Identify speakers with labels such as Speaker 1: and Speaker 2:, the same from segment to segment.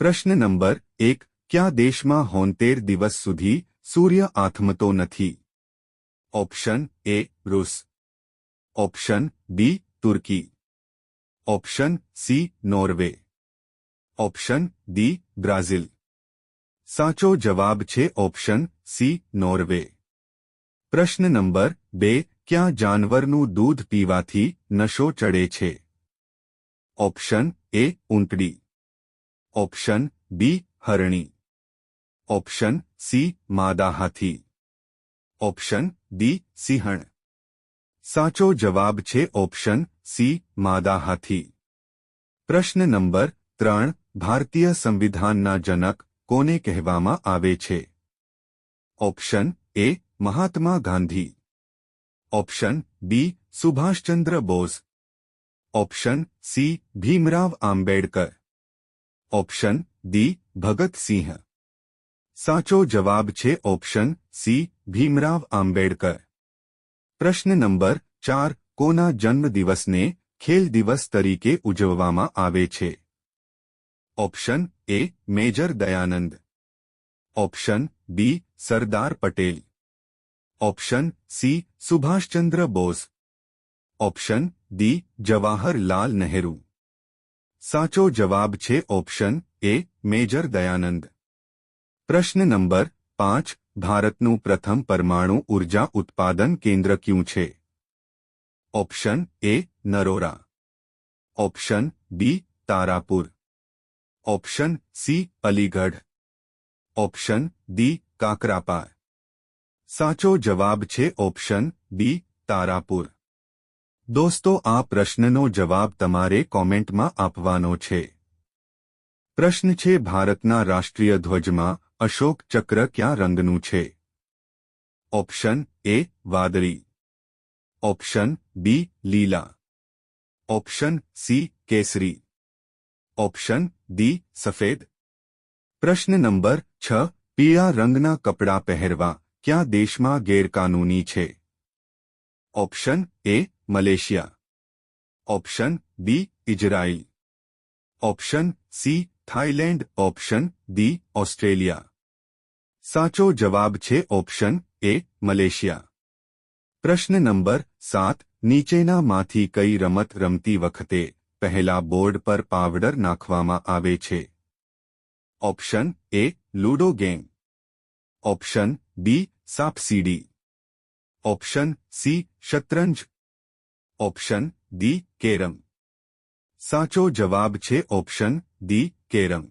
Speaker 1: પ્રશ્ન નંબર એક કયા દેશમાં હોંતેર દિવસ સુધી સૂર્ય આથમતો નથી option A રૂસ option B Turkey option C Norway option D Brazil સાચો જવાબ છે ઓપ્શન સી નોર્વે પ્રશ્ન નંબર બે ક્યાં જાનવરનું દૂધ પીવાથી નશો ચડે છે ઓપ્શન એ ઊંટડી ઓપ્શન બી હરણી ઓપ્શન સી માદા હાથી ઓપ્શન ડી સિંહણ સાચો જવાબ છે ઓપ્શન સી માદા હાથી પ્રશ્ન નંબર ત્રણ ભારતીય સંવિધાનના જનક કોને કહેવામાં આવે છે option A Mahatma Gandhi option B Subhashchandra Bose option C Bhimrao Ambedkar option D Bhagat Singh સાચો જવાબ છે ઓપ્શન સી ભીમરાવ આંબેડકર પ્રશ્ન નંબર ચાર કોના જન્મદિવસને ખેલ દિવસ તરીકે ઉજવવામાં આવે છે option A major Dayanand option B Sardar Patel option C Subhashchandra Bose option D Jawaharlal Nehru સાચો જવાબ છે ઓપ્શન એ મેજર દયાનંદ પ્રશ્ન નંબર પાંચ ભારતનું પ્રથમ પરમાણુ ઉર્જા ઉત્પાદન કેન્દ્ર ક્યું છે option A Narora option B Tarapur option C Aligarh option D Kakrapar સાચો જવાબ છે ઓપ્શન બી તારાપુર દોસ્તો આ પ્રશ્નનો જવાબ તમારે કોમેન્ટમાં આપવાનો છે પ્રશ્ન છે ભારતના રાષ્ટ્રીય ધ્વજમાં અશોક ચક્ર ક્યાં રંગનું છે ઓપ્શન એ વાદળી ઓપ્શન બી લીલા ઓપ્શન સી કેસરી ઓપ્શન ડી સફેદ પ્રશ્ન નંબર છ પીળા રંગના કપડાં પહેરવા ક્યાં દેશમાં ગેરકાનૂની છે ઓપ્શન એ Malaysia option B Israel option C Thailand option D Australia સાચો જવાબ છે ઓપ્શન એ મલેશિયા પ્રશ્ન નંબર સાત નીચેનામાંથી કઈ રમત રમતી વખતે પહેલા બોર્ડ પર પાવડર નાખવામાં આવે છે option A ludo game option B સાપસીડી option C શતરંજ option D carrom સાચો જવાબ છે ઓપ્શન ડી કેરમ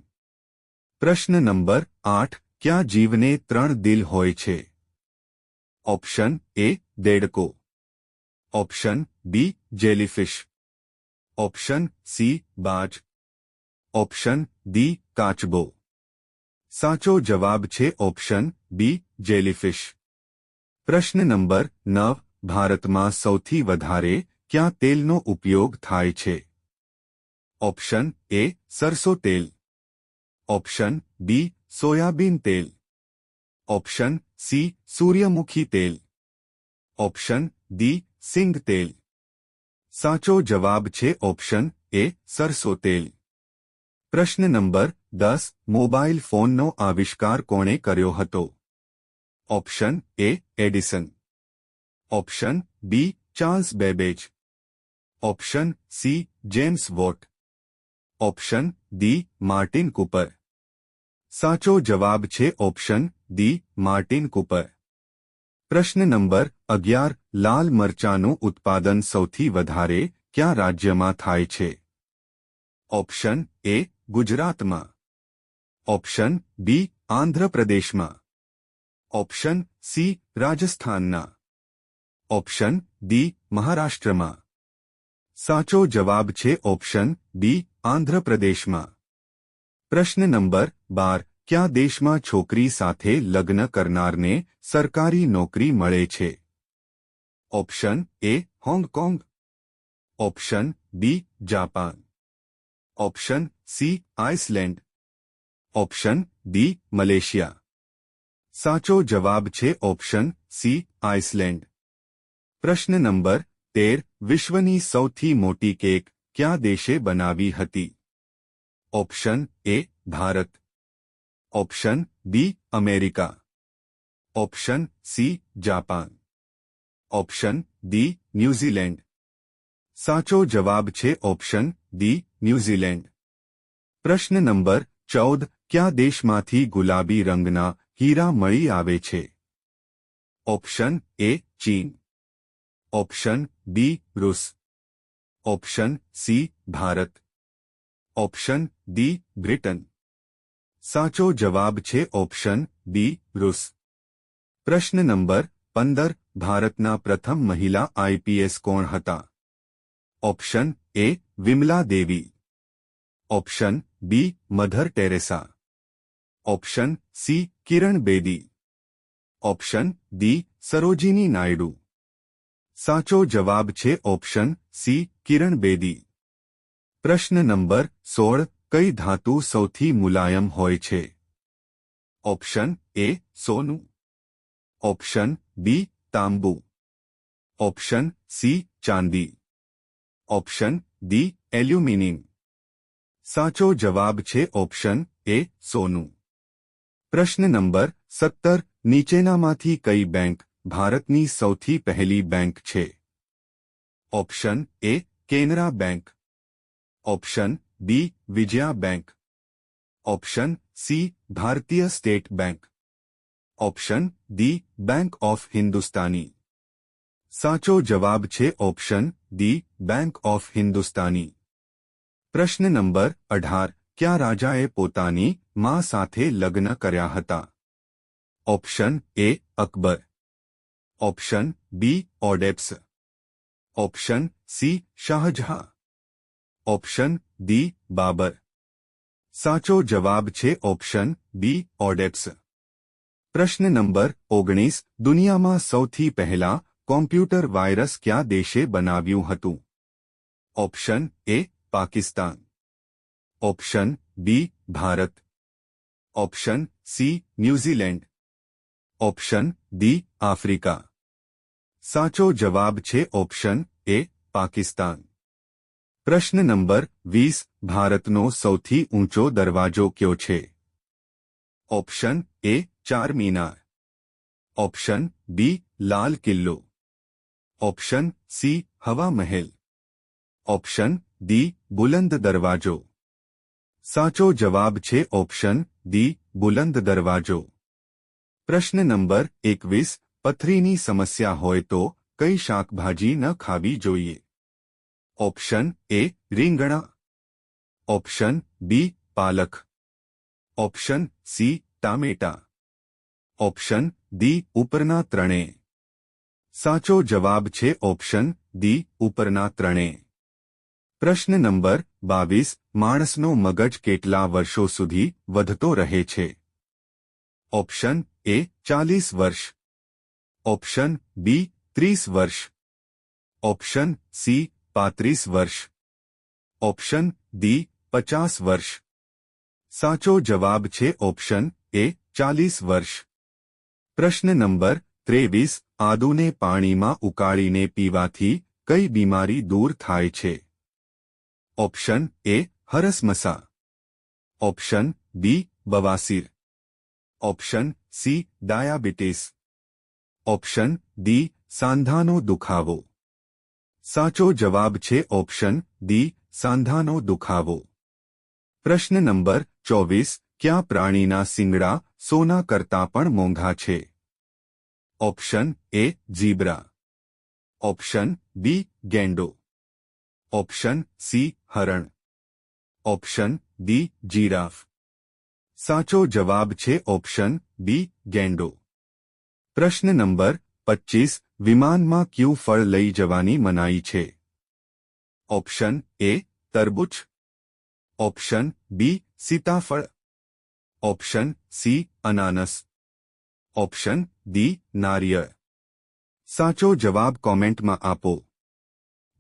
Speaker 1: પ્રશ્ન નંબર આઠ ક્યાં જીવને ત્રણ દિલ હોય છે ઓપ્શન એ દેડકો option B jellyfish option C બાજ ઓપ્શન ડી કાચબો સાચો જવાબ છે ઓપ્શન બી જેલીફિશ પ્રશ્ન નંબર નવ ભારતમાં સૌથી વધારે ક્યાં તેલનો ઉપયોગ થાય છે? ઓપ્શન એ સરસો તેલ. ઓપ્શન બી સોયાબીન તેલ. ઓપ્શન સી સૂર્યમુખી તેલ. ઓપ્શન ડી સિંગ તેલ. સાચો જવાબ છે ઓપ્શન એ સરસો તેલ. પ્રશ્ન નંબર દસ, મોબાઈલ ફોનનો આવિષ્કાર કોણે કર્યો હતો? Option A Edison. Option B Charles Babbage. option C James Watt option D Martin Cooper સાચો જવાબ છે ઓપ્શન ડી માર્ટિન કુપર પ્રશ્ન નંબર અગિયાર લાલ મરચાનું ઉત્પાદન સૌથી વધારે ક્યાં રાજ્યમાં થાય છે ઓપ્શન એ ગુજરાતમાં ઓપ્શન બી આંધ્રપ્રદેશમાં ઓપ્શન સી રાજસ્થાનના ઓપ્શન ડી મહારાષ્ટ્રમાં સાચો જવાબ છે ઓપ્શન બી આંધ્રપ્રદેશમાં પ્રશ્ન નંબર બાર ક્યાં દેશમાં છોકરી સાથે લગ્ન કરનારને સરકારી નોકરી મળે છે option A Hong Kong option B Japan option C Iceland option D Malaysia સાચો જવાબ છે ઓપ્શન સી આઇસલેન્ડ પ્રશ્ન નંબર તેર વિશ્વની સૌથી મોટી કેક ક્યાં દેશે બનાવી હતી option A Bharat option B America option C Japan option D New Zealand સાચો જવાબ છે ઓપ્શન ડી ન્યૂઝીલેન્ડ પ્રશ્ન નંબર ચૌદ કયા દેશમાંથી ગુલાબી રંગના હીરા મળી આવે છે ઓપ્શન એ ચીન option B રૂસ option C Bharat option D Britain સાચો જવાબ છે ઓપ્શન બી રૂસ પ્રશ્ન નંબર પંદર ભારતના પ્રથમ મહિલા આઈપીએસ કોણ હતા option A Vimla Devi option B Mother Teresa option C Kiran Bedi option D Sarojini Naidu સાચો જવાબ છે ઓપ્શન સી, કિરણ બેદી. પ્રશ્ન નંબર સોળ, કઈ ધાતુ સૌથી મુલાયમ હોય છે? ઓપ્શન એ, સોનું. ઓપ્શન બી, તાંબુ. ઓપ્શન સી, ચાંદી. Option D, aluminium. સાચો જવાબ છે ઓપ્શન એ, સોનું. પ્રશ્ન નંબર સત્તર, નીચેનામાંથી કઈ બેંક ભારતની સૌથી પહેલી બેંક છે option A Canara bank option B Vijaya bank option C Bharatiya state bank option D bank of Hindustani સાચો જવાબ છે option D bank of Hindustani પ્રશ્ન નંબર અઢાર ક્યાં રાજાએ પોતાની માં સાથે લગ્ન કર્યા હતા option A Akbar option B ઓડેપ્સ option C Shahjahan option D Babur સાચો જવાબ છે ઓપ્શન બી ઓડેપ્સ પ્રશ્ન નંબર ઓગણીસ દુનિયામાં સૌથી પહેલા કોમ્પ્યુટર વાયરસ ક્યાં દેશે બનાવ્યું હતું option A Pakistan option B Bharat option C New Zealand option D Africa સાચો જવાબ છે ઓપ્શન એ પાકિસ્તાન પ્રશ્ન નંબર વીસ ભારતનો સૌથી ઊંચો દરવાજો કયો છે ઓપ્શન એ ચાર Minar option B Lal Qila option C હવા મહેલ ઓપ્શન ડી બુલંદ દરવાજો સાચો જવાબ છે ઓપ્શન ડી બુલંદ દરવાજો પ્રશ્ન નંબર એકવીસ, પથરીની સમસ્યા હોય તો કઈ શાકભાજી ન ખાવી જોઈએ? ઓપ્શન એ, રીંગણા. ઓપ્શન બી, પાલક. ઓપ્શન સી, ટામેટા. ઓપ્શન ડી, ઉપરના ત્રણે. સાચો જવાબ છે ઓપ્શન ડી, ઉપરના ત્રણે. પ્રશ્ન નંબર બાવીસ, માણસનો મગજ કેટલા વર્ષો સુધી વધતો રહે છે? ઓપ્શન એ ચાલીસ વર્ષ ઓપ્શન બી ત્રીસ વર્ષ ઓપ્શન સી પાંત્રીસ વર્ષ ઓપ્શન ડી પચાસ વર્ષ સાચો જવાબ છે ઓપ્શન એ ચાલીસ વર્ષ પ્રશ્ન નંબર ત્રેવીસ આદુને પાણીમાં ઉકાળીને પીવાથી કઈ બીમારી દૂર થાય છે ઓપ્શન એ હરસમસા option B બવાસીર option C diabetes option D સાંધાનો દુખાવો. સાચો જવાબ છે ઓપ્શન ડી સાંધાનો દુખાવો. પ્રશ્ન નંબર ચોવીસ, ક્યાં પ્રાણીના સિંગડા સોના કરતાં પણ મોંઘા છે? Option A zebra. Option B ગેંડો. Option C હરણ. Option D giraffe. સાચો જવાબ છે ઓપ્શન બી, ગેંડો. પ્રશ્ન નંબર પચીસ, વિમાનમાં ક્યુ ફળ લઈ જવાની મનાઈ છે? ઓપ્શન એ, તરબૂચ. ઓપ્શન બી, સીતાફળ. ઓપ્શન સી, અનાનસ. ઓપ્શન ડી, નારિયળ. સાચો જવાબ કોમેન્ટમાં આપો.